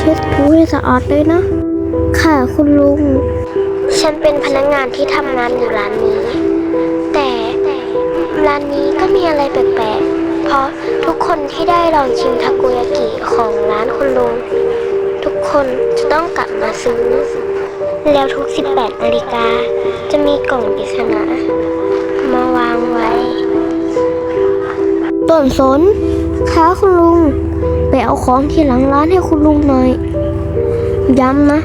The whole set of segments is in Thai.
ได้สะอาดเลยนะ ค่ะคุณลุง ฉันเป็นพนักงานที่ทำงานอยู่ร้านนี้ แต่ร้านนี้ก็มีอะไรแปลกๆ เพราะทุกคนที่ได้ลองชิมทาโกยากิของร้านคุณลุง ทุกคนจะต้องกลับมาซื้อ แล้วทุก 18นาฬิกาจะมีกล่องปริศนา นสนค้าคุณลุง ไปเอาของที่หลังร้านให้คุณลุงหน่อย ย้ำนะ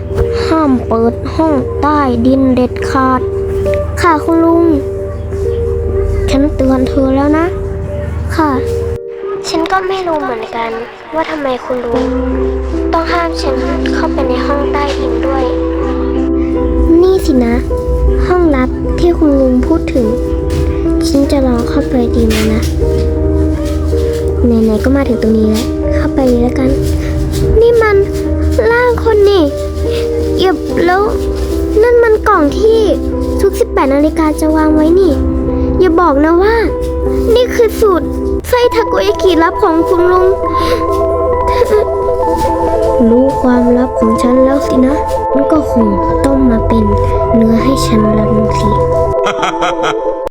ห้ามเปิดห้องใต้ดินเด็ดขาด ค่ะคุณลุง ฉันเตือนเธอแล้วนะ ค่ะ ฉันก็ไม่รู้เหมือนกัน ว่าทำไมคุณลุง ต้องห้ามฉันเข้าไปในห้องใต้ดินด้วย นี่สินะ ห้องลับที่คุณลุงพูดถึง ฉันจะลองเข้าไปดี ไหนๆก็มาถึงตรงนี้แล้ว เข้าไปเลยแล้วกัน นี่มันร่างคนนี่เอียบแล้วนั่นมันกล่องที่ทุก 18นาฬิกาจะวางไว้นี่ อย่าบอกนะว่า นี่คือสูตรไส้ทาโกยากิลับของคุณลุง รู้ความลับของฉันแล้วสินะ มันก็คงต้องมาเป็นเนื้อให้ฉันแล้วสิ